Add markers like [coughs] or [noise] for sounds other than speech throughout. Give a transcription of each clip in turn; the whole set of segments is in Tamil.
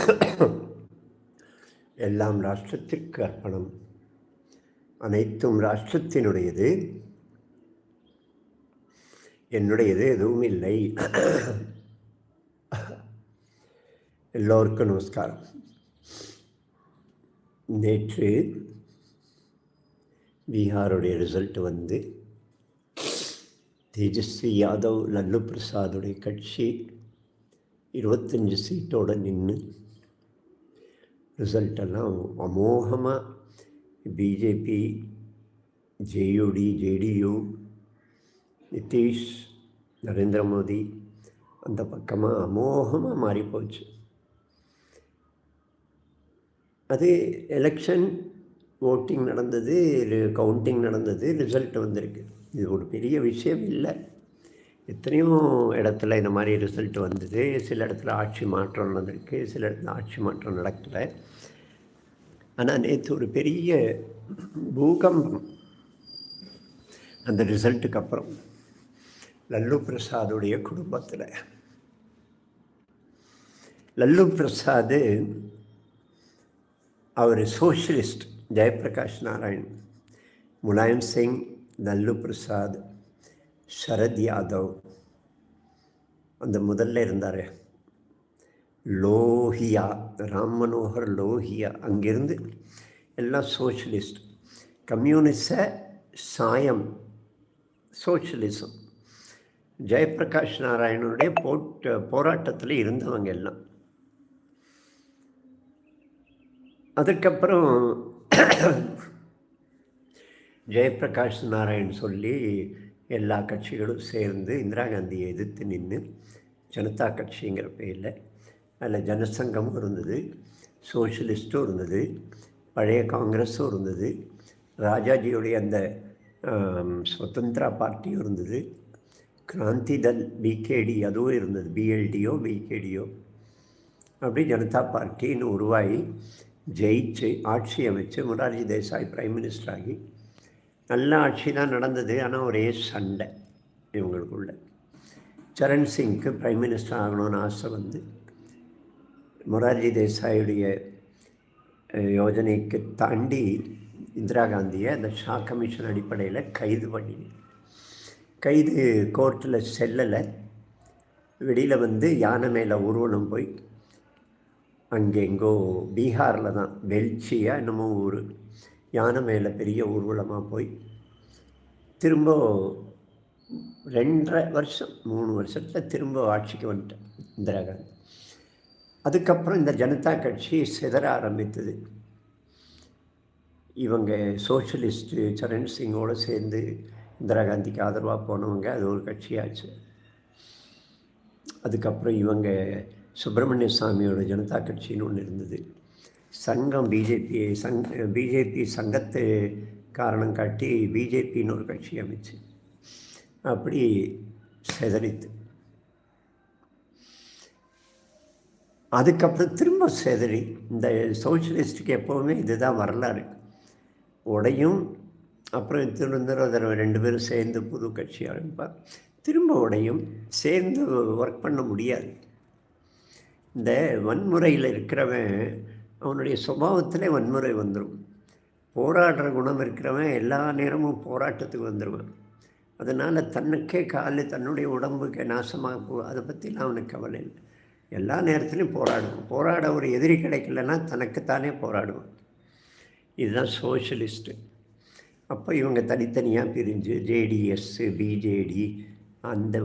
[coughs] எல்லாம் ராஷ்டிரத்திற்கு அர்ப்பணம். அனைத்தும் ராஷ்டிரத்தினுடையது. என்னுடையது எதுவும் இல்லை. [coughs] எல்லோருக்கும் நமஸ்காரம். நேற்று பீகாருடைய ரிசல்ட் வந்து தேஜஸ்வி யாதவ் லல்லு பிரசாதுடைய கட்சி இருபத்தஞ்சி சீட்டோடு நின்று ரிசல்ட்டெல்லாம் அமோகமாக BJP JUT JDU Nitish Narendra Modi அந்த பக்கமாக அமோகமாக மாறிப்போச்சு அது எலெக்ஷன் ஓட்டிங் நடந்தது கவுண்டிங் நடந்தது ரிசல்ட் வந்திருக்கு. இது ஒரு பெரிய விஷயம் இல்லை. எத்தனையோ இடத்துல இந்த மாதிரி ரிசல்ட் வந்தது. சில இடத்துல ஆட்சி மாற்றம் நடந்திருக்கு சில இடத்துல ஆட்சி மாற்றம் நடக்கலை. ஆனால் நேற்று ஒரு பெரிய பூகம்பம் அந்த ரிசல்ட்டுக்கு அப்புறம். லல்லு பிரசாதுடைய குடும்பத்தில். லல்லு பிரசாத் அவர் சோஷலிஸ்ட் ஜெயபிரகாஷ் நாராயண் முலாயம் சிங் லல்லு பிரசாத் சரத் யாதவ். அந்த முதல்ல இருந்தார். லோஹியா ராம் மனோகர் லோஹியா. அங்கிருந்து எல்லாம் சோஷலிஸ்ட் கம்யூனிச சாயம் சோஷலிசம் ஜெயபிரகாஷ் நாராயணனுடைய போட்ட போராட்டத்தில் இருந்தவங்க எல்லாம். அதுக்கப்புறம் ஜெயபிரகாஷ் நாராயண் சொல்லி எல்லா கட்சிகளும் சேர்ந்து இந்திரா காந்தியை எதிர்த்து நின்று ஜனதா கட்சிங்கிற பேரில் அதில் ஜனசங்கமும் இருந்தது சோஷலிஸ்ட்டும் இருந்தது பழைய காங்கிரஸும் இருந்தது ராஜாஜியுடைய அந்த சுதந்திரா பார்ட்டியும் இருந்தது கிராந்தி தல் பிகேடி அதுவும் இருந்தது பிஎல்டியோ பிகேடியோ அப்படி ஜனதா பார்ட்டின்னு உருவாகி ஜெயிச்சு ஆட்சி அமைச்சு மொரார்ஜி தேசாய் பிரைம் மினிஸ்டர் ஆகி நல்ல ஆட்சி தான் நடந்தது ஆனால் ஒரே சண்டை இவங்களுக்குள்ள. சரண் சிங்க்கு பிரைம் மினிஸ்டர் ஆகணும்னு ஆசை வந்து மொரார்ஜி தேசாயுடைய யோஜனைக்கு தாண்டி இந்திரா காந்தியை அந்த ஷா கமிஷன் அடிப்படையில் கைது பண்ணி கைது கோர்ட்டில் செல்லலை. வெளியில் வந்து யானை மேலே ஊர்வலம் போய் அங்கே எங்கோ பீகாரில் தான் வெல்ச்சியாக என்னமோ ஊர். யானை மேலே பெரிய ஊர்வலமாக போய் திரும்ப ரெண்டரை வருஷம் மூணு வருஷத்தில் திரும்ப ஆட்சிக்கு வந்துட்டேன் இந்திரா காந்தி அதுக்கப்புறம் இந்த ஜனதா கட்சி சிதற ஆரம்பித்தது. இவங்க சோஷலிஸ்ட்டு சரண் சிங்கோடு சேர்ந்து இந்திரா காந்திக்கு ஆதரவாக போனவங்க அது ஒரு கட்சியாச்சு. அதுக்கப்புறம் இவங்க சுப்பிரமணிய சாமியோட ஜனதா கட்சின்னு ஒன்று இருந்தது. சங்கம் பிஜேபி சங் பிஜேபி சங்கத்தை காரணம் காட்டி பிஜேபின்னு ஒரு கட்சி அமைச்சு அப்படி செதறித்து அதுக்கப்புறம் திரும்ப செதறி இந்த சோஷியலிஸ்ட்டுக்கு எப்போவுமே இதுதான் வரலாறு. உடையும் அப்புறம் திரும்ப ரெண்டு பேரும் சேர்ந்து புது கட்சி ஆரம்பிப்பார் திரும்ப உடையும் சேர்ந்து ஒர்க் பண்ண முடியாது. இந்த வன்முறையில் இருக்கிறவன் அவனுடைய சுபாவத்தில் வன்முறை வந்துடும் போராடுற குணம் இருக்கிறவன் எல்லா நேரமும் போராட்டத்துக்கு வந்துடுவான் அதனால் தன்னுக்கே காலு தன்னுடைய உடம்புக்கு நாசமாக போ அதை பற்றிலாம் அவனுக்கு கவலை இல்லை. எல்லா நேரத்துலையும் போராடுவான். போராட ஒரு எதிரி கிடைக்கலன்னா தனக்குத்தானே போராடுவான். இதுதான் சோஷலிஸ்ட்டு அப்போ இவங்க தனித்தனியாக பிரிஞ்சு ஜேடிஎஸ்ஸு பிஜேடி அந்த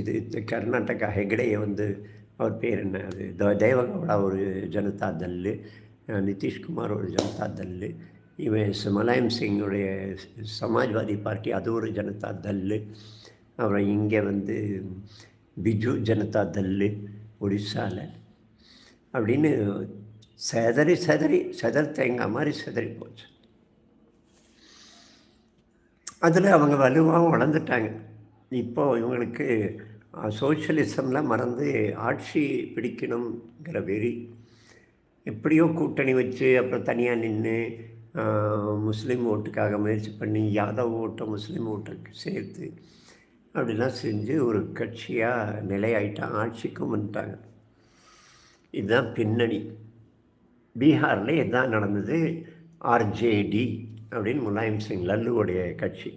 இது கர்நாடகா ஹெக்டேயை வந்து அவர் பேர் என்ன? அது த தேவகவுடா ஒரு ஜனதா தல் நிதிஷ்குமார் ஒரு ஜனதா தல் இவன் முலாயம் சிங்குடைய சமாஜ்வாதி பார்ட்டி அது ஒரு ஜனதா தல் அப்புறம் இங்கே வந்து பிஜு ஜனதா தல் ஒடிசாவில் அப்படின்னு செதறி செதறி செதற் தேங்காய் மாதிரி செதறி போச்சு. அதில் அவங்க வலுவாகவும் வளர்ந்துட்டாங்க. இப்போது இவங்களுக்கு சோஷியலிசம்லாம் மறந்து ஆட்சி பிடிக்கணுங்கிற வெறி. எப்படியோ கூட்டணி வச்சு அப்புறம் தனியாக நின்று முஸ்லீம் ஓட்டுக்காக முயற்சி பண்ணி யாதவ் ஓட்டை முஸ்லீம் ஓட்டுக்கு சேர்த்து அப்படிலாம் செஞ்சு ஒரு கட்சியாக நிலையாயிட்டான். ஆட்சிக்கும் வந்துட்டாங்க. இதுதான் பின்னணி. பீகாரில் இதுதான் நடந்தது? ஆர்ஜேடி அப்படின்னு முலாயம் சிங் லல்லுவோடைய கட்சி.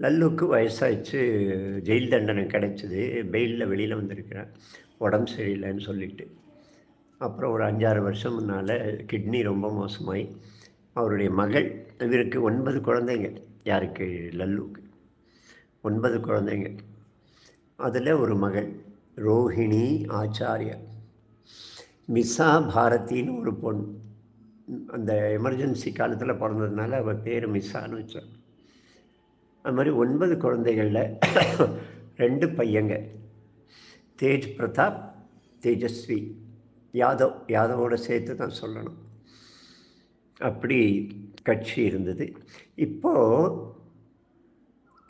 லல்லுக்கு வயசாகிச்சு ஜெயில் தண்டனை கிடைச்சிது பெயிலில் வெளியில் வந்திருக்கிறேன் உடம்பு சரியில்லைன்னு சொல்லிட்டு. அப்புறம் ஒரு அஞ்சாறு வருஷம் முன்னால் கிட்னி ரொம்ப மோசமாகி அவருடைய மகள் இவருக்கு ஒன்பது குழந்தைங்க யாருக்கு? லல்லுக்கு. ஒன்பது குழந்தைங்க. அதில் ஒரு மகள் ரோஹிணி ஆச்சாரியா. மிஸ்ஸா பாரதின்னு ஒரு பொண் அந்த எமர்ஜென்சி காலத்தில் பிறந்ததுனால அவள் பேர் மிஸ்ஸான்னு வச்சான் அது மாதிரி ஒன்பது குழந்தைகளில் ரெண்டு பையங்க. தேஜ் பிரதாப் தேஜஸ்வி யாதவ் யாதவோடு சேர்த்து தான் சொல்லணும். அப்படி கட்சி இருந்தது. இப்போது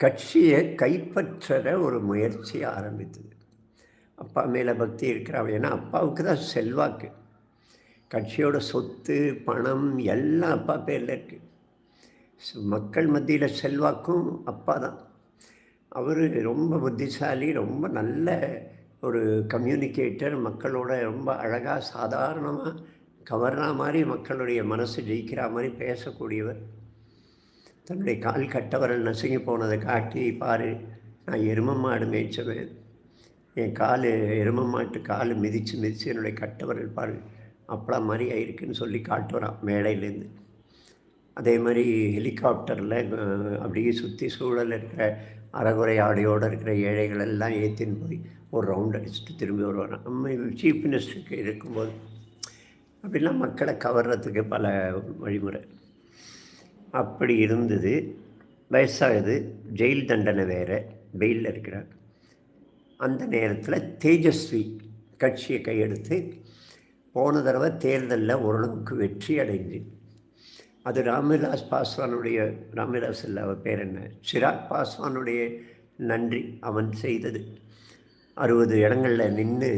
கட்சியை கைப்பற்ற ஒரு முயற்சி ஆரம்பித்தது. அப்பா மேலே பக்தி இருக்கிறாங்க ஏன்னா அப்பாவுக்கு தான் செல்வாக்கு. கட்சியோட சொத்து பணம் எல்லாம் அப்பா பேரில் இருக்குது மக்கள் மத்தியில் செல்வாக்கும் அப்பா தான் அவர் ரொம்ப புத்திசாலி ரொம்ப நல்ல ஒரு கம்யூனிகேட்டர் மக்களோட ரொம்ப அழகாக சாதாரணமாக கவர்னா மாதிரி மக்களுடைய மனசு ஜெயிக்கிற மாதிரி பேசக்கூடியவர். தன்னுடைய கால் கட்டவரல் நசுங்கி போனதை காட்டி பாரு நான் எரும மாடு என் கால் எரும மாட்டு கால் மிதித்து மிதித்து என்னுடைய கட்டவரல் பாரு அப்பளா மாதிரி ஆயிருக்குன்னு சொல்லி காட்டுறான் மேடையிலேருந்து அதே மாதிரி ஹெலிகாப்டரில் அப்படியே சுற்றி சூழல் இருக்கிற அறகுறை ஆடையோடு இருக்கிற ஏழைகள் எல்லாம் ஏற்றின்னு போய் ஒரு ரவுண்ட் அடிச்சுட்டு திரும்பி வருவாங்க. நம்ம சீஃப் மினிஸ்டருக்கு இருக்கும்போது அப்படிலாம் மக்களை கவர்றதுக்கு பல வழிமுறை. அப்படி இருந்தது. வயசாகுது. ஜெயில் தண்டனை வேறு பெயிலில் இருக்கிறார் அந்த நேரத்தில் தேஜஸ்வி கட்சியை கையெடுத்து போன தடவை தேர்தலில் ஓரளவுக்கு வெற்றி அடைஞ்சு அது ராமவிலாஸ் பாஸ்வானுடைய ராமவிலாஸ் இல்லை அவர் பேர் என்ன? சிராக் பாஸ்வானுடைய நன்றி அவன் செய்தது. அறுபது இடங்களில் நின்று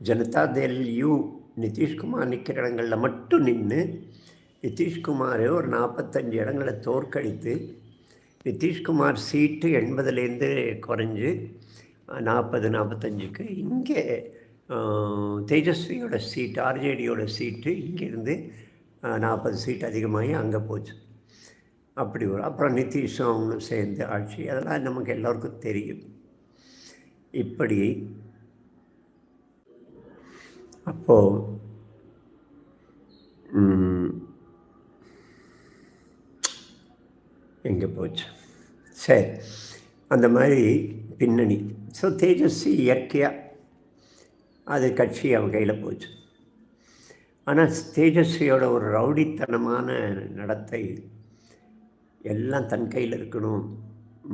ஜனதா தேல் யூ நிதிஷ்குமார் நிற்கிற இடங்களில் மட்டும் நின்று நிதிஷ்குமார் ஒரு நாற்பத்தஞ்சு இடங்களை தோற்கடித்து நிதிஷ்குமார் சீட்டு எண்பதுலேருந்து குறைஞ்சு நாற்பது நாற்பத்தஞ்சுக்கு இங்கே தேஜஸ்வியோட சீட்டு ஆர்ஜேடியோட சீட்டு இங்கேருந்து நாற்பது சீட் அதிகமாகி அங்கே போச்சு. அப்படி ஒரு அப்புறம் நிதிஷும் அவங்களும் சேர்ந்து ஆட்சி. அதெல்லாம் நமக்கு எல்லோருக்கும் தெரியும். இப்படி அப்போது எங்கே போச்சு? சரி. அந்த மாதிரி பின்னணி. ஸோ தேஜஸ்வி இயற்கையாக அது கட்சி அவன் கையில் போச்சு. ஆனால் தேஜஸ்வியோட ஒரு ரவுடித்தனமான நடத்தை எல்லாம் தன் கையில் இருக்கணும்.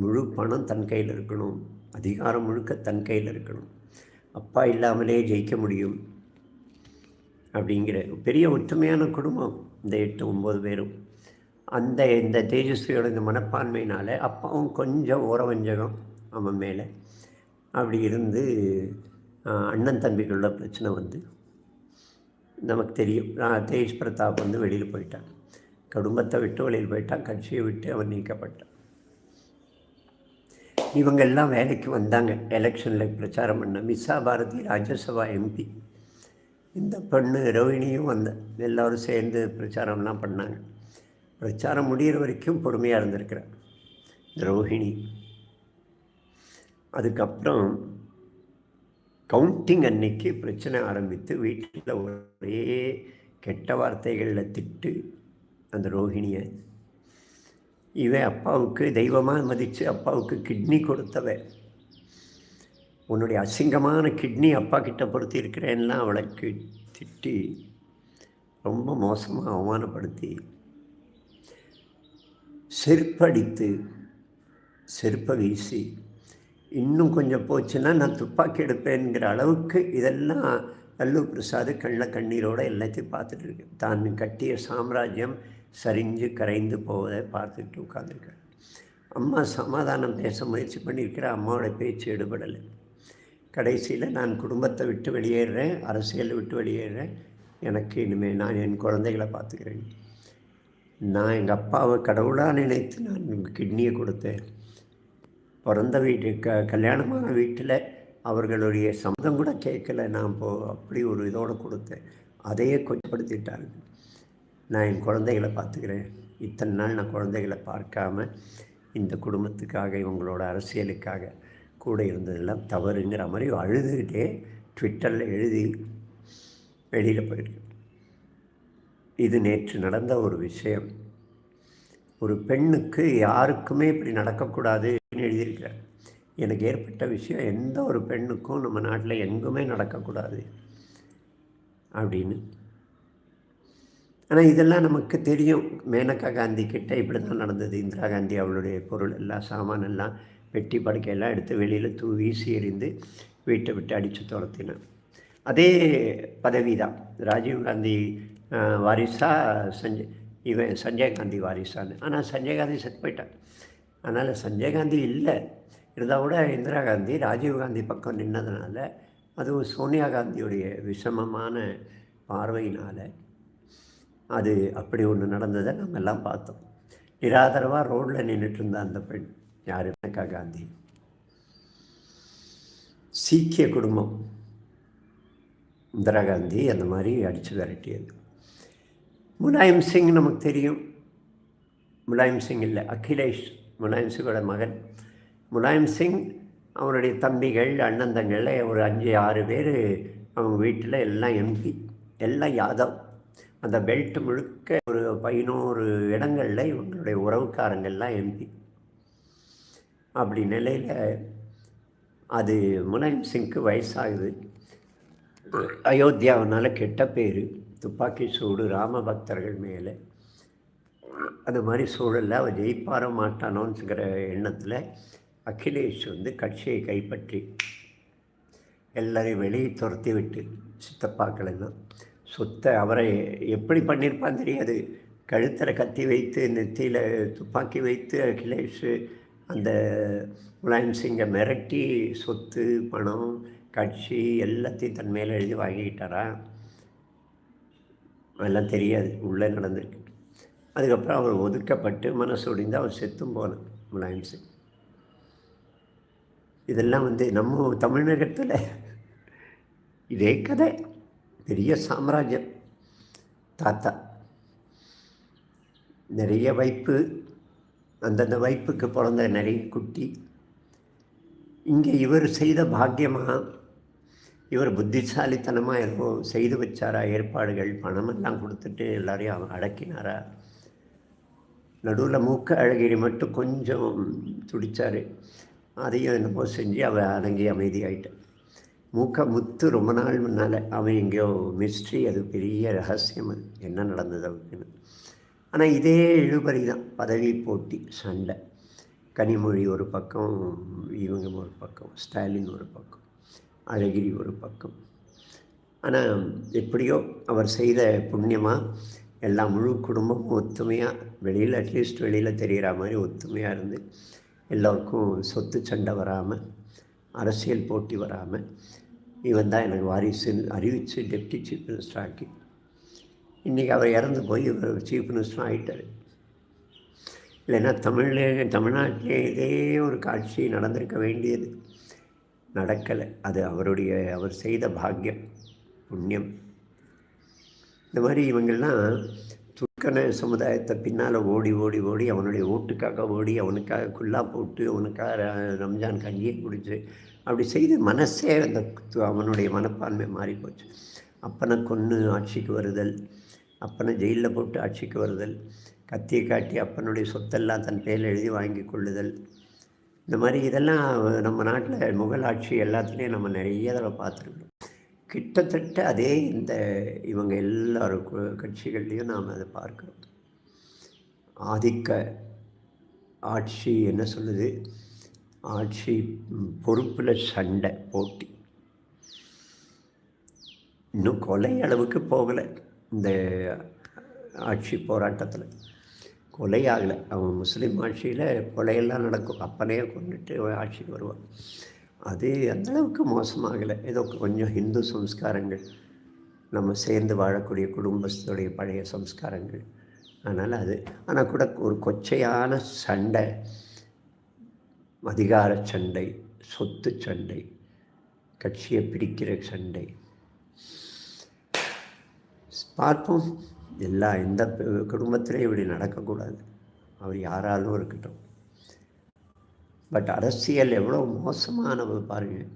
முழு பணம் தன் கையில் இருக்கணும். அதிகாரம் முழுக்க தன் கையில் இருக்கணும். அப்பா இல்லாமலே ஜெயிக்க முடியும். அப்படிங்கிற பெரிய ஒற்றுமையான குடும்பம் இந்த எட்டு ஒம்பது பேரும். அந்த இந்த தேஜஸ்வியோட இந்த மனப்பான்மையினால் அப்பாவும் கொஞ்சம் ஓரவஞ்சகம் அவன் மேலே. அப்படி இருந்து அண்ணன் தம்பிக்குள்ள பிரச்சனை வந்து நமக்கு தெரியும். நான் தேஜ் பிரதாப் வந்து வெளியில் போயிட்டான். குடும்பத்தை விட்டு வெளியில் போயிட்டான். கட்சியை விட்டு அவன் நீக்கப்பட்டான். இவங்க எல்லாம் வேலைக்கு வந்தாங்க. எலெக்ஷனில் பிரச்சாரம் பண்ண மிஸ்ஸா பாரதி ராஜ்யசபா எம்பி. இந்த பெண்ணு ரோஹிணியும் வந்த. எல்லோரும் சேர்ந்து பிரச்சாரம்லாம் பண்ணாங்க. பிரச்சாரம் முடிகிற வரைக்கும் பொறுமையாக இருந்திருக்கிறேன் ரோஹிணி. அதுக்கப்புறம் கவுண்டிங் அன்னைக்கு பிரச்சனை ஆரம்பித்து வீட்டில் ஒரே கெட்ட வார்த்தைகளில் திட்டு அந்த ரோஹிணியை. இவன் அப்பாவுக்கு தெய்வமாக மதித்து அப்பாவுக்கு கிட்னி கொடுத்தவ. உன்னுடைய அசிங்கமான கிட்னி அப்பா கிட்ட பொருத்தி இருக்கிறேன்லாம் அவளுக்கு திட்டி ரொம்ப மோசமாக அவமானப்படுத்தி செருப்படித்து செருப்பை வீசி இன்னும் கொஞ்சம் போச்சுன்னா நான் துப்பாக்கி எடுப்பேங்கிற அளவுக்கு இதெல்லாம் லல்லு பிரசாத் கண்ணில் கண்ணீரோடு எல்லாத்தையும் பார்த்துட்டு இருக்கு. தான் கட்டிய சாம்ராஜ்யம் சரிஞ்சு கரைந்து போவதை பார்த்துட்டு உட்காந்துருக்காரு அம்மா சமாதானம் பேச முயற்சி பண்ணியிருக்கிற அம்மாவோட பேச்சு எடுபடலை. கடைசியில் நான் குடும்பத்தை விட்டு வெளியேறேன் அரசியலை விட்டு வெளியேறேன். எனக்கு இனிமேல் நான் என் குழந்தைகளை பார்த்துக்கிறேன். நான் எங்கள் அப்பாவை கடவுளாக நினைத்து நான் கிட்னியை கொடுத்தேன். பிறந்த வீட்டு க கல்யாணமான வீட்டில் அவர்களுடைய சம்மதம் கூட கேட்கல. நான் இப்போ அப்படி ஒரு இதோடு கொடுத்தேன் அதையே கொச்சப்படுத்திட்டாங்க நான் என் குழந்தைகளை பார்த்துக்கிறேன். இத்தனை நாள் நான் குழந்தைகளை பார்க்காம இந்த குடும்பத்துக்காக இவங்களோட அரசியலுக்காக கூட இருந்ததெல்லாம் தவறுங்கிற மாதிரி அழுதுகிட்டே ட்விட்டரில் எழுதி வெளியில் போயிருக்கு. இது நேற்று நடந்த ஒரு விஷயம். ஒரு பெண்ணுக்கு யாருக்குமே இப்படி நடக்கக்கூடாது. எழுதியிருக்கிறார். எனக்கு ஏற்பட்ட விஷயம் எந்த ஒரு பெண்ணுக்கும் நம்ம நாட்டில் எங்குமே நடக்கக்கூடாது அப்படின்னு. ஆனால் இதெல்லாம் நமக்கு தெரியும். மேனகா காந்தி கிட்டே இப்படி தான் நடந்தது. இந்திரா காந்தி அவளுடைய பொருள் எல்லாம் சாமான் எல்லாம் வெட்டி படுக்கையெல்லாம் எடுத்து வெளியில் தூ வீசி எறிந்து வீட்டை விட்டு அடித்து துரத்தினான். அதே பதவி தான் ராஜீவ்காந்தி வாரிசா சஞ்சய் இவன் சஞ்சய் காந்தி வாரிசான்னு. ஆனால் சஞ்சய் காந்தி செத்து போயிட்டான். அதனால் சஞ்சய் காந்தி இல்லை. இருந்தால் கூட இந்திரா காந்தி ராஜீவ் காந்தி பக்கம் நின்னதுனால அதுவும் சோனியா காந்தியுடைய விஷமமான பார்வையினால் அது அப்படி ஒன்று நடந்ததை நம்ம எல்லாம் பார்த்தோம். நிராதரவாக ரோட்டில் நின்றுட்டு இருந்தா அந்த பெண் யார்? மேனகா காந்தி. சீக்கிய குடும்பம். இந்திரா காந்தி அந்த மாதிரி அடித்து விரட்டியது. முலாயம் சிங் நமக்கு தெரியும். முலாயம் சிங் இல்லை அகிலேஷ். முலாயம் சிங்கோட மகன். முலாயம் சிங் அவருடைய தம்பிகள் அண்ணந்தங்கள் ஒரு அஞ்சு ஆறு பேர் அவங்க வீட்டில் எல்லாம் எம்பி எல்லாம் யாதவ். அந்த பெல்ட் முழுக்க ஒரு பதினோரு இடங்களில் இவங்களுடைய உறவுக்காரங்கள்லாம் எம்பி. அப்படி நிலையில் அது முலாயம் சிங்க்கு வயசாகுது. அயோத்தியாவினால் கெட்ட பேர். துப்பாக்கி சூடு ராம பக்தர்கள் மேலே. அது மாதிரி சூழலில் அவர் ஜெயிப்பார மாட்டானோங்கிற எண்ணத்தில் அகிலேஷ் வந்து கட்சியை கைப்பற்றி எல்லாரையும் வெளியே துரத்தி விட்டு சித்தப்பாக்களெல்லாம் சொத்தை அவரை எப்படி பண்ணியிருப்பான்னு தெரியாது. கழுத்தில் கத்தி வைத்து நெத்தியில் துப்பாக்கி வைத்து அகிலேஷ் அந்த முலாயம் சிங்கை மிரட்டி சொத்து பணம் கட்சி எல்லாத்தையும் தன் மேலே எழுதி வாங்கிக்கிட்டாரா? அதெல்லாம் தெரியாது. உள்ளே நடந்திருக்கு. அதுக்கப்புறம் அவர் ஒதுக்கப்பட்டு மனசு ஒடிந்து அவர் செத்தும் போனான் முலாயம் சிங் இதெல்லாம் வந்து நம்ம தமிழகத்தில் இதே கதை. பெரிய சாம்ராஜ்யம். தாத்தா. நிறைய வைப்பு அந்தந்த வைப்புக்கு பிறந்த நிறைய குட்டி. இங்கே இவர் செய்த பாக்கியமாக இவர் புத்திசாலித்தனமாக ஏதோ செய்து வச்சாரா? ஏற்பாடுகள் பணமெல்லாம் கொடுத்துட்டு எல்லாரையும் அவன் அடக்கினாரா? நடுவில் மூக்க அழகிரி மட்டும் கொஞ்சம் துடித்தார் அதையும் என்னமோ செஞ்சு அவள் அடங்கி அமைதியாயிட்டான் மூக்க முத்து ரொம்ப நாள் முன்னால் அவன் எங்கேயோ மிஸ்ட்ரி அது பெரிய ரகசியம் அது. என்ன நடந்தது அவனுக்குன்னு ஆனால் இதே இழுபறி தான். பதவி போட்டி சண்டை. கனிமொழி ஒரு பக்கம் இவங்க ஒரு பக்கம் ஸ்டாலின் ஒரு பக்கம் அழகிரி ஒரு பக்கம். ஆனால் எப்படியோ அவர் செய்த புண்ணியமாக எல்லா முழு குடும்பமும் ஒத்துமையாக வெளியில் அட்லீஸ்ட் வெளியில் தெரிகிற மாதிரி ஒத்துமையாக இருந்து எல்லோருக்கும் சொத்து சண்டை வராமல் அரசியல் போட்டி வராமல் இவன் தான் எனக்கு வாரிசுன்னு அறிவித்து டெப்டி சீஃப் மினிஸ்டர் ஆக்கி. இன்றைக்கி அவர் இறந்து போய் இவர் சீஃப் மினிஸ்டர் ஆகிட்டார் இல்லைன்னா தமிழ் தமிழ்நாட்டிலே இதே ஒரு காட்சி நடந்திருக்க வேண்டியது. நடக்கலை. அது அவருடைய அவர் செய்த பாக்கியம் புண்ணியம். இந்த மாதிரி இவங்கள்லாம் துர்க்கன சமுதாயத்தை பின்னால் ஓடி ஓடி ஓடி அவனுடைய ஓட்டுக்காக ஓடி அவனுக்காக குல்லா போட்டு அவனுக்காக ரம்ஜான் கஞ்சியை குடிச்சு அப்படி செய்து மனசே அந்த அவனுடைய மனப்பான்மை மாறி போச்சு அப்பனை கொன்று ஆட்சிக்கு வருதல் அப்பனை ஜெயிலில் போட்டு ஆட்சிக்கு வருதல் கத்தியை காட்டி அப்பனுடைய சொத்தெல்லாம் தன் பேரில் எழுதி வாங்கி கொள்ளுதல். இந்த மாதிரி இதெல்லாம் நம்ம நாட்டில் முகல் ஆட்சி எல்லாத்துலேயும் நம்ம நிறைய தடவை பார்த்துருக்கோம் கிட்டத்தட்ட அதே இந்த இவங்க எல்லாருக்கும் கட்சிகள்லேயும் நாம் அதை பார்க்குறோம். ஆதிக்க ஆட்சி என்ன சொல்லுது? ஆட்சி பொறுப்பில் சண்டை போட்டி. இன்னும் கொலை அளவுக்கு போகலை இந்த ஆட்சி போராட்டத்தில். கொலை ஆகலை. அவன் முஸ்லீம் ஆட்சியில் கொலையெல்லாம் நடக்கும். அப்பனையே கொண்டுட்டு ஆட்சிக்கு வருவான் அது அந்தளவுக்கு மோசமாகலை. ஏதோ கொஞ்சம் ஹிந்து சம்ஸ்காரங்கள் நம்ம சேர்ந்து வாழக்கூடிய குடும்பத்துடைய பழைய சம்ஸ்காரங்கள். அதனால் அது ஆனால் கூட ஒரு கொச்சையான சண்டை அதிகார சண்டை சொத்து சண்டை கட்சியை பிடிக்கிற சண்டை. பார்ப்போம். எல்லா எந்த குடும்பத்திலையும் இப்படி நடக்கக்கூடாது. அவர் யாராலும் இருக்கட்டும். பட் அரசியல் எவ்வளோ மோசமானது பாருங்கள்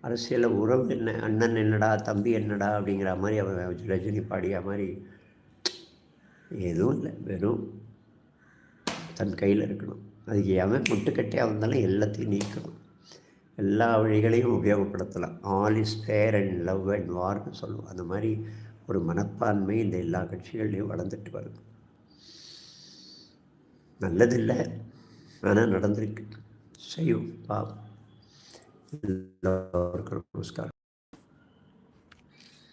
அரசியலில் உறவு என்ன அண்ணன் என்னடா தம்பி என்னடா அப்படிங்கிற மாதிரி அவன் ரஜினி பாடிய மாதிரி எதுவும் இல்லை. வெறும் தன் கையில் இருக்கணும். அதுக்கு எவன் முட்டுக்கட்டையாக வந்தாலும் எல்லாத்தையும் நீக்கணும். எல்லா வழிகளையும் உபயோகப்படுத்தலாம். All is fair and love and வார்னு சொல்லுவோம். அந்த மாதிரி ஒரு மனப்பான்மை இந்த எல்லா கட்சிகள்லையும் வளர்ந்துட்டு வருது. நல்லதில்லை. ஆனால் நடந்திருக்கு. செய்யும் பாவம் எல்லோருக்கும் நமஸ்காரம்